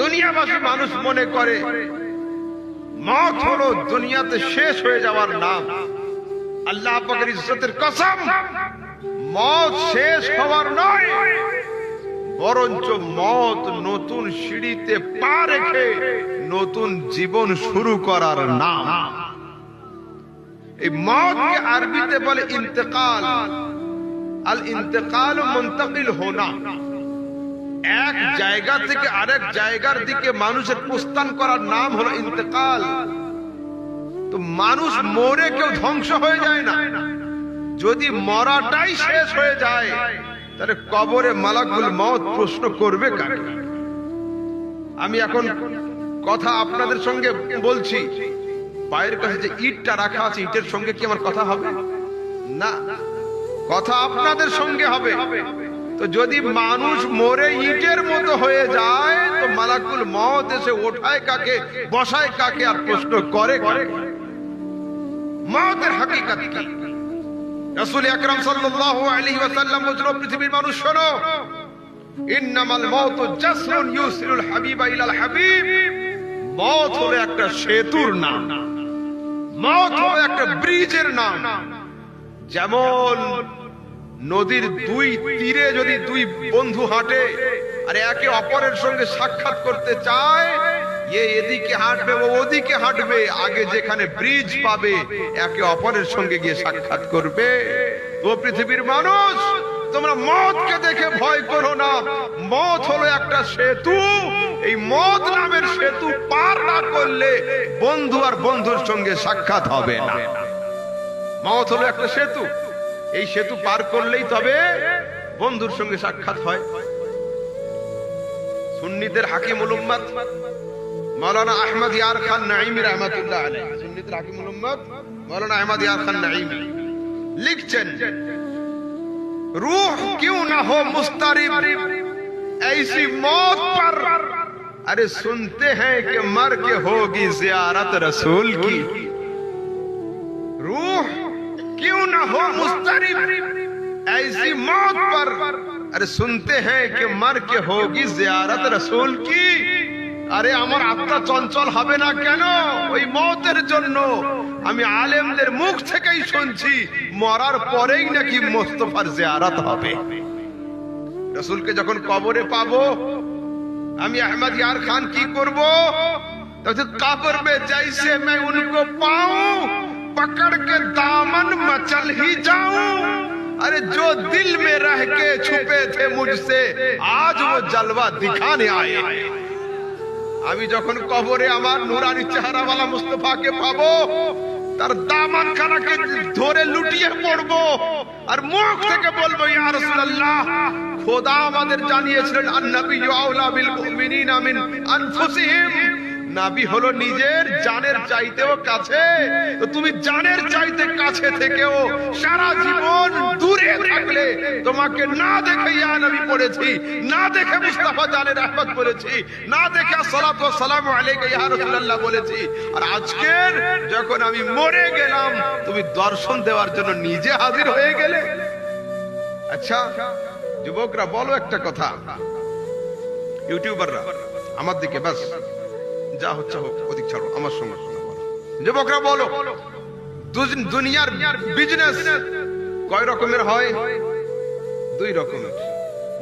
দুনিয়াবাসী মানুষ মনে করে, মত হলো দুনিয়াতে শেষ হয়ে যাওয়ার নাম। আল্লাহ পাকের ইজ্জতের কসম, মত শেষ হওয়ার নয়, বরঞ্চ মত নতুন সিঁড়িতে পা রেখে নতুন জীবন শুরু করার নাম। এই মতকে আরবিতে বলে ইন্তেকাল। আল ইন্তেকাল মুন্তকিল হোনা। এক জায়গা থেকে আরেক জায়গার দিকে মানুষের প্রস্থান করার নাম হলো ইন্তেকাল। তো মানুষ মরে কেউ ধ্বংস হয়ে যায় না। যদি মরাটাই শেষ হয়ে যায়, তাহলে কবরে মালাকুল মত প্রশ্ন করবে কাকে? আমি এখন কথা আপনাদের সঙ্গে বলছি। পায়ের কাছে যে ইটটা রাখা আছে, ইটের সঙ্গে কি আমার কথা হবে? না, কথা আপনাদের সঙ্গে হবে। তো যদি মানুষ মরে ইটের মতো হয়ে যায়, তো মালাকুল মত এসে ওঠায় কাকে, বসায় কাকে আর প্রশ্ন করে মতের হাকিকত কি? রাসূল আকরাম সাল্লাল্লাহু আলাইহি ওয়াসাল্লাম বলেছেন পৃথিবীর মানুষ, শোনো। ইন্নামাল মাউতু জাসরুন ইউসিলুল হাবিবা ইলাল হাবিব। মত হলো একটা সেতুর নাম। মত হলো একটা ব্রিজের নাম। যেমন নদীর দুই তীরে যদি দুই বন্ধু হাঁটে, আর একে অপরের সঙ্গে সাক্ষাৎ করতে চায়, এ এদিকে হাঁটবে ও ওদিকে হাঁটবে, আগে যেখানে ব্রিজ পাবে, একে অপরের সঙ্গে গিয়ে সাক্ষাৎ করবে। তো পৃথিবীর মানুষ, তোমরা মদকে দেখে ভয় করো না। মদ হলো একটা সেতু। এই মদ নামের সেতু পার না করলে বন্ধু আর বন্ধুর সঙ্গে সাক্ষাৎ হবে না। মত হলো একটা সেতু। এই সেতু পার করলেই তবে বন্ধুর সঙ্গে সাক্ষাৎ হয় সুন্নিদের হাকিমুল উম্মত মাওলানা আহমদ ইয়ার খান নাইমি রহমতুল্লাহ আলাইহ সুন্নিদের হাকিমুল উম্মত মাওলানা আহমদ ইয়ার খান নাইমি লিখছেন रूह क्यों ना हो मुस्तारिब ऐसी मौत पर अरे सुनते हैं कि मर के होगी जियारत रसूल की रूह क्यों ना हो मुस्तारिब ऐसी मौत पर अरे सुनते हैं कि मर के होगी जियारत रसूल की আরে আমার আত্মা চঞ্চল হবে না কেন ওই মতের জন্য আমি আলেমদের মুখ থেকেই শুনছি মরার পরেই নাকি মোস্তফার জিয়ারত হবে রসুলকে যখন কবরে পাবো আমি আহমদ ইয়ার খান কি করব तो कब्र में जैसे मैं उनको पाऊं पकड़ के दामन मचल ही जाऊं अरे जो दिल में रह के छुपे थे मुझसे आज वो जलवा दिखाने आए আমি যখন কবরে আমার নুরানি চেহারাওয়ালা মুস্তফাকে পাবো তার দামান খানাকে ধরে লুটিয়ে পড়বো আর মুখ থেকে বলবো ইয়া রাসূলুল্লাহ খোদা আমাদের জানিয়েছিলেন আন্নাবিয়্যু আউলা বিল মুমিনিনা মিন আনফুসিহিম নাবি হলো নিজের জানের চাইতেও কাছে। তো তুমি জানের চাইতে কাছে থেকেও সারা জীবন দূরে থাকলে তোমাকে না দেখে ইয়া নবী পড়েছি, না দেখে মুস্তাফা জানের রহমত বলেছি না দেখে সালাতু ওয়া সালামু আলাইকা ইয়া রাসূলুল্লাহ বলেছি। আর আজকের যখন আমি মরে গেলাম, তুমি দর্শন দেওয়ার জন্য নিজে হাজির হয়ে গেলে। আচ্ছা যুবকরা, বলো একটা কথা। ইউটিউবাররা, আমার দিকে, বাস। যা হচ্ছে হোক, ওদিক ছাড়ো, আমার সঙ্গে কথা বলো। যুবকরা, বলো দুনিয়ার বিজনেস কয় রকমের হয়? দুই রকমের।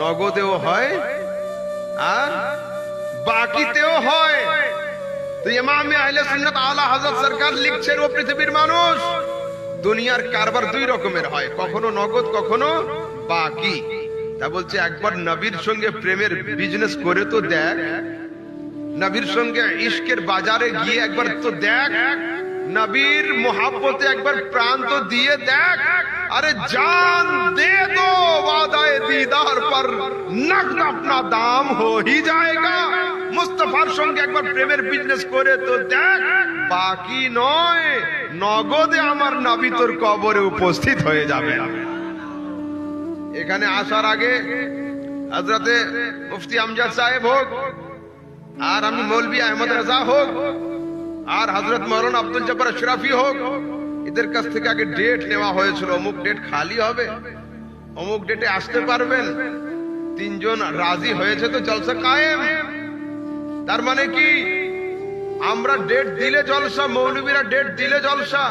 নগদেও হয় আর বাকিতেও হয়। তো ইমামে আহলে সুন্নাত আলা হযরত সরকার লিখছেন, ও পৃথিবীর মানুষ, দুনিয়ার কারবার দুই রকমের হয়, কখনো নগদ, কখনো বাকি। তা বলছে, একবার নবীর সঙ্গে প্রেমের বিজনেস করে তো দেখ নবীর সঙ্গে ইশকের বাজারে গিয়ে একবার তো দেখ নবীর মোহাব্বতে একবার প্রাণ তো দিয়ে দেখ আরে জান দে দো वादाए दीदार पर नकद अपना दाम हो ही जाएगा মুস্তাফার সঙ্গে একবার প্রেমের বিজনেস করে তো দেখ বাকি নয় নগদে আমার নবী তোর কবরে উপস্থিত হয়ে যাবে এখানে আসার আগে হজরতে মুফতি আমজাদ সাহেব হোক আর আমি মৌলবি আহমদ রাজা হোক, আর হজরত মরন আব্দুল জব্বার শরাফি হোক, এদের কাছ থেকে আগে ডেট নেওয়া হয়েছিল, অমুক ডেট খালি হবে, অমুক ডেটে আসতে পারবেন। তিনজন রাজি হয়েছে তো জলসা কায়েম। তার মানে কি? আমরা ডেট দিলে জলসা, মৌলবীরা ডেট দিলে জলসা।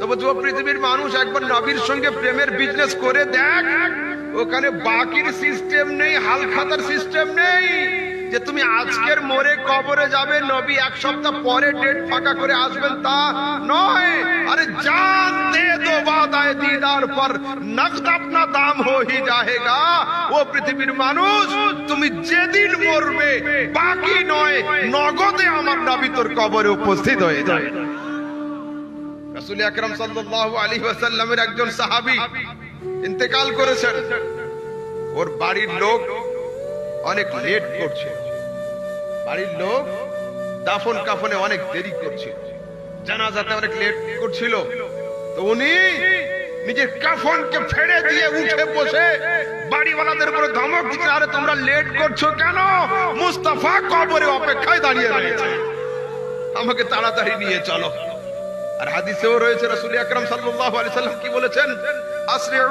তবে যুব পৃথিবীর মানুষ একবার নবীর সঙ্গে প্রেমের বিজনেস করে দেখ, ওখানে বাকির সিস্টেম নেই, হালখাতার সিস্টেম নেই। যে তুমি আজকের মোড়ে কবরে যাবে, নবী এক সপ্তাহ পরে ডেট ফাঁকা করে আসবেন তা নয়। আরে জান দে দো বাদায় দিদার পর, নকদ আপনা দাম হো হি যাহেগা ও পৃথিবীর মানুষ, তুমি যেদিন মরবে, বাকি নয়, নগদে আমার নবী তোর কবরে উপস্থিত হয়ে যায় রাসূল আকরাম সাল্লাল্লাহু আলাইহি ওয়াসাল্লামের একজন সাহাবী ইন্তেকাল করেছেন। ওর বাড়ির লোক অনেক লেট করছে। বাড়ির লোক দাফন কাফনে অনেক দেরি করছে। জানাজাতে অনেক লেট করছিল। তো উনি নিজের কাফনকে ফেড়ে দিয়ে উঠে বসে বাড়িওয়ালাদের উপরে ধমক দিচ্ছে, আরে, তোমরা লেট করছ কেন? মুস্তাফা কবরে অপেক্ষায় দাঁড়িয়ে রয়েছে। আমাকে তাড়াতাড়ি নিয়ে চলো। আর হাদিসেও রয়েছে, রাসূল আকরাম সাল্লাল্লাহু আলাইহি সাল্লাম কি বলেছেন? আসরিউ,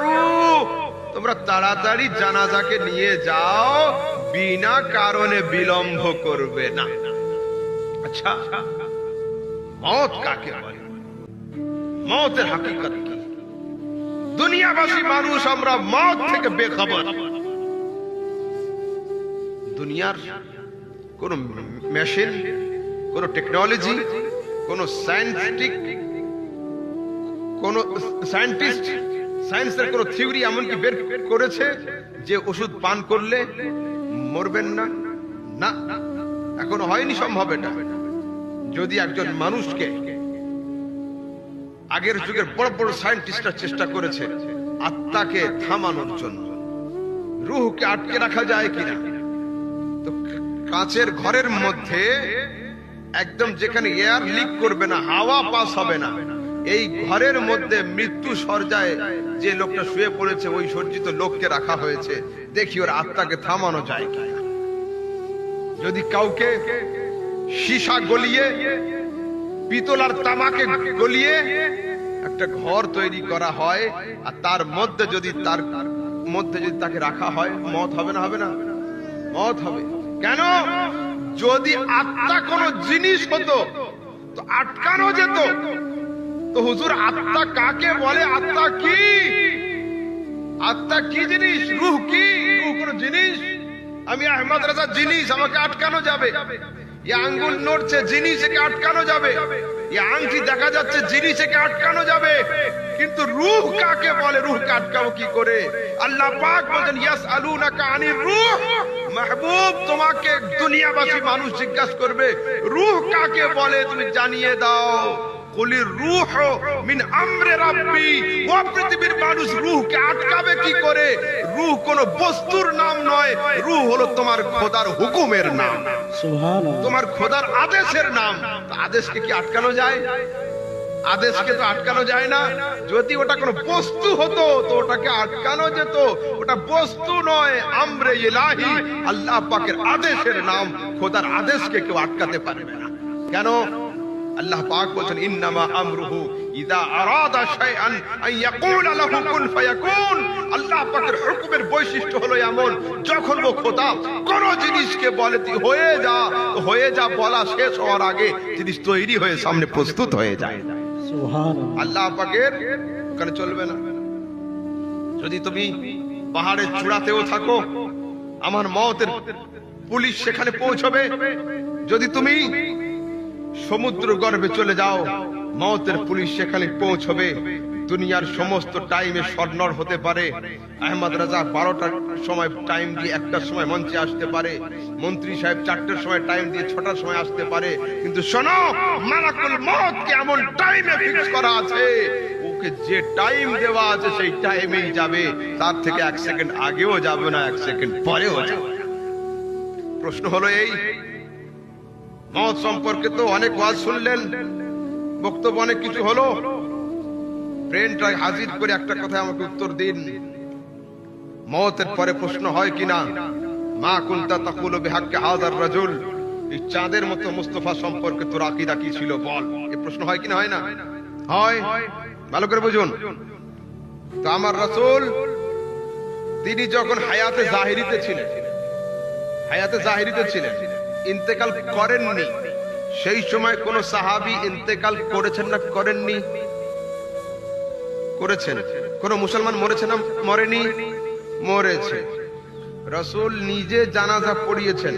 তোমরা তাড়াতাড়ি জানাজাকে নিয়ে যাও বিনা কারণে বিলম্ব করবে না। আচ্ছা মত কাকে বলে? মতের হাকিকত কি? দুনিয়াবাসী মানুষ, আমরা মত থেকে বেখবর। দুনিয়ার কোন মেশিন, কোন টেকনোলজি, কোন সায়েন্টিফিক কোন সায়েন্টিস্ট সায়েন্সের কোন থিওরি এমনকি বের করেছে যে ওষুধ পান করলে মরবেন না। না, এখনও হয়নি সম্ভব এটা। যদি একজন মানুষকে আগের যুগের বড় বড় সায়েন্টিস্টরা চেষ্টা করেছে আত্মাকে থামানোর জন্য, রুহকে আটকে রাখা যায় কিনা? তো কাঁচের ঘরের মধ্যে একদম যেখানে এয়ার লিক করবে না, হাওয়া পাস হবে না, এই ঘরের মধ্যে মৃত্যু সর্জায় যে লোকটা শুয়ে পড়েছে, ওই সজ্জিত লোককে রাখা হয়েছে। দেখি ওর আত্মাকে থামানো যায় কিনা যদি কাউকে সীসা গলিয়ে, পিতল আর তামাকে গলিয়ে একটা ঘর তৈরি করা হয়, আর তার মধ্যে যদি তার মধ্যে যদি তাকে রাখা হয় মত হবে না হবে না? মত হবে। কেন? যদি আত্মা কোন জিনিস হতো, তো আটকানো যেত। তো হুজুর, আত্মা কাকে বলে? আত্মা কি? আত্মা কি জিনিস? রুহ কি? রুহ কোন জিনিস? আমি আহমদ রাজা জিনিস আমাকে আটকানো যাবে। আঙ্গুল নড়ছে, জিনিস একে আটকানো যাবে। আংটি দেখা যাচ্ছে, জিনিস একে আটকানো যাবে। কিন্তু রুহ কাকে বলে? রুহকে আটকাবো কি করে? আল্লাহ পাক বলেন ইয়াস আলুনাকা আনির রুহ। মাহবুব, তোমাকে দুনিয়াবাসী মানুষ জিজ্ঞাসা করবে, রুহ কাকে বলে? তুমি জানিয়ে দাও। কুলির রুহ মিন আমরে রাব্বি। ও পৃথিবীর মানুষ রুহকে আটকাবে কি করে? রুহ কোন বস্তুর নাম নয় রুহ হলো তোমার খোদার হুকুমের নাম। তোমার খোদার আদেশের নাম। আদেশকে কি আটকানো যায়? আদেশকে তো আটকানো যায় না। যদি ওটা কোনো বস্তু হতো তো ওটাকে আটকানো যেত। ওটা বস্তু নয় আমরে ইলাহি। আল্লাহ পাকের আদেশের নাম খোদার আদেশকে কেউ আটকাতে পারবে না। কেন? আল্লাহ পাক বলেন ইন্নামা আমরুহু ইদা আরাদা শাইআন আন ইয়াকুলা লাহু কুন ফায়াকুন। আল্লাহ পাকের হুকুমের বৈশিষ্ট্য হলো এমন যখন ও খোদা কোন জিনিসকে বলে হয়ে যা তো হয়ে যা বলা শেষ হওয়ার আগে জিনিস তৈরি হয়ে সামনে প্রস্তুত হয়ে যায়। আল্লাহ পাকের ওখানে চলবে না। যদি তুমি পাহাড়ের চূড়াতেও থাকো আমার মতের পুলিশ সেখানে পৌঁছবে। যদি তুমি সমুদ্র গর্ভে চলে যাও। মতের পুলিশ সেখানে পৌঁছবে। দুনিয়ার সমস্ত টাইমে স্বর্ণর হতে পারে। আহমদ রাজা বারোটার সময় টাইম দিয়ে একটার সময় মঞ্চে আসতে পারে। মন্ত্রী সাহেব চারটার সময় টাইম দিয়ে ছটার সময় আসতে পারে। কিন্তু শোনো মালাকুল মতকে এমন টাইমে ফিক্স করা আছে। ওকে যে টাইম দেওয়া আছে সেই টাইমেই যাবে। তার থেকে এক সেকেন্ড আগেও যাবে না, এক সেকেন্ড পরেও যাবে। প্রশ্ন হলো এই মত সম্পর্কে তো অনেক ওয়াজ শুনলেন। বক্তব্য অনেক কিছু হলো। ব্রেনটা হাজির করে একটা কথা আমাকে উত্তর দিন। মতের পরে প্রশ্ন হয় কিনা মা কুন্তা তাকুল বিহাক্কে হাজার রাজুল? এই চাঁদের মতো মুস্তফা সম্পর্কে তোর আকিদা কি ছিল? বল। এই প্রশ্ন হয় কিনা হয় না? হয়। ভালো করে বুঝুন। তো আমার রাসূল, তিনি যখন হায়াতে জাহিরিতে ছিলেন, হায়াতে জাহিরিতে ছিলেন ইন্তেকাল করেননি। সেই সময় কোন সাহাবি ইন্তেকাল করেছেন না, করেননি? করেছেন। কোন মুসলমান মরেছে না, মরেনি? মরেছে। রসুল নিজে জানাজা পড়িয়েছেন।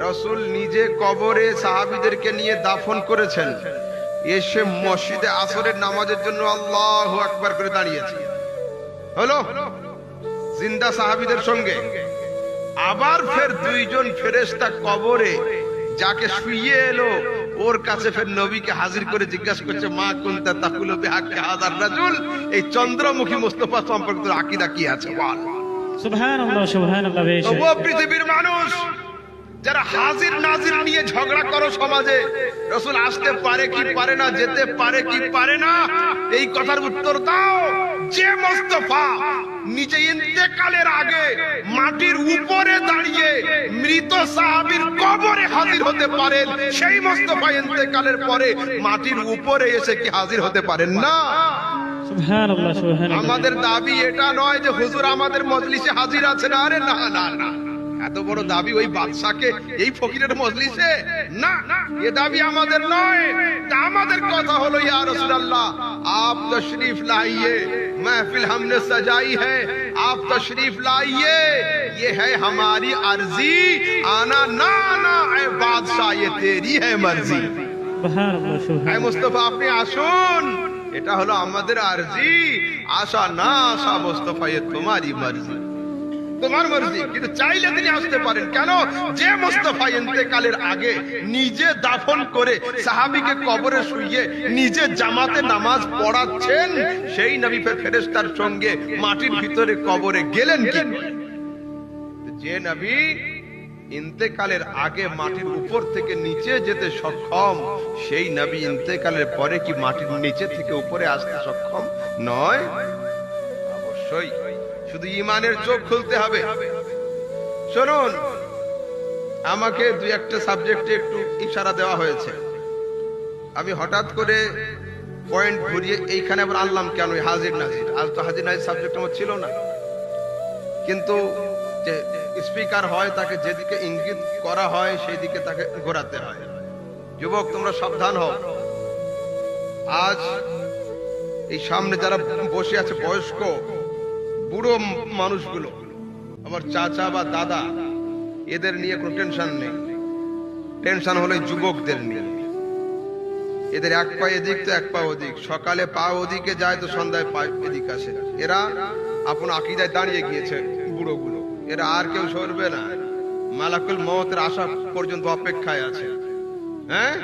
রসুল নিজে কবরে সাহাবিদেরকে নিয়ে দাফন করেছেন। এসে মসজিদে আসরের নামাজের জন্য আল্লাহ আকবার করে দাঁড়িয়েছে। হলো? জিন্দা সাহাবিদের সঙ্গে। আবার ফের দুইজন ফেরেশতা কবরে যাকে শুয়ে এলো ওর কাছে ফের নবীকে হাজির করে জিজ্ঞাসা করছে মা কুনতা তাকুলু বিহাক্কি হাদার রাজুল? এই চন্দ্রমুখী মুস্তাফা সম্পর্কে তোর আকীদা কি আছে বল। সুবহানাল্লাহ সুবহানাল্লাহ বেশ। ও পৃথিবীর মানুষ যারা হাজির নাজির নিয়ে ঝগড়া করো সমাজে রসুল আসতে পারে কি পারে না যেতে পারে কি পারে না এই কথার উত্তর দাও। যে মোস্তফা নিজে ইন্তেকালের আগে মাটির উপরে দাঁড়িয়ে মৃত সাহাবির কবরে হাজির হতে পারেন সেই মোস্তফা ইন্তেকালের পরে মাটির উপরে এসে কি হাজির হতে পারেন না? আমাদের দাবি এটা নয় যে হুজুর আমাদের মজলিসে হাজির আছে না আরে না না না। এত বড় দাবি ওই বাদশাকে এই ফকিরের মজলিসে না এ দাবি আমাদের নয় তা আমাদের কথা হলো ইয়া রাসূলুল্লাহ आप तशरीफ लाइए महफिल हमने सजाई है आप तशरीफ लाइए ये है हमारी अर्जी आना ना आना ऐ बादशाह ये तेरी है मर्जी সুবহানাল্লাহ হ্যাঁ সুবহানাল্লাহ মুস্তফা আপনি আসুন এটা হলো আমাদের আরজি আশা না আশা মুস্তফা এ তোমারই মর্জি তোমার মর্জি, কিন্তু চাইলে তিনি আসতে পারেন। কেন? যে মুস্তফা ইন্তেকালের আগে নিজে দাফন করে সাহাবীকে কবরে শুইয়ে নিজে জামাতে নামাজ পড়াচ্ছেন, সেই নবী ফের ফেরেশতার সঙ্গে মাটির ভিতরে কবরে গেলেন কি? যে নবী ইন্তেকালের আগে মাটির উপর থেকে নিচে যেতে সক্ষম, সেই নবী ইন্তেকালের পরে কি মাটির নিচে থেকে উপরে আসতে সক্ষম? নয়। অবশ্যই। শুধু ইমানের চোখ খুলতে হবে। শুনুন, আমাকে দুই একটা সাবজেক্টে একটু ইশারা দেওয়া হয়েছে। আমি হঠাৎ করে পয়েন্ট ঘুরিয়ে এইখানে আবার আনলাম কেন? হাজির নাজির আজ তো হাজির নাজির সাবজেক্ট আমার ছিল না। কিন্তু যে স্পিকার হয়, তাকে যেদিকে ইঙ্গিত করা হয় সেই দিকে তাকে ঘোরাতে হয়। যুবক, তোমরা সাবধান হও। আজ এই সামনে যারা বসে আছে, বয়স্ক বুড়ো মানুষগুলো, আমার চাচা বা দাদা, এদের নিয়ে কোনো টেনশন নেই। টেনশন হলো যুবকদের নিয়ে। এদের এক পা এদিক তো এক পা ওদিক। সকালে পা ওদিকে যায় তো সন্ধ্যায় পা এদিক আসে। এরা আপন আকিদায় দাঁড়িয়ে গিয়েছে বুড়ো গুলো এরা আর কেউ সরবে না। মালাকুল মতের আশা পর্যন্ত অপেক্ষায় আছে। হ্যাঁ?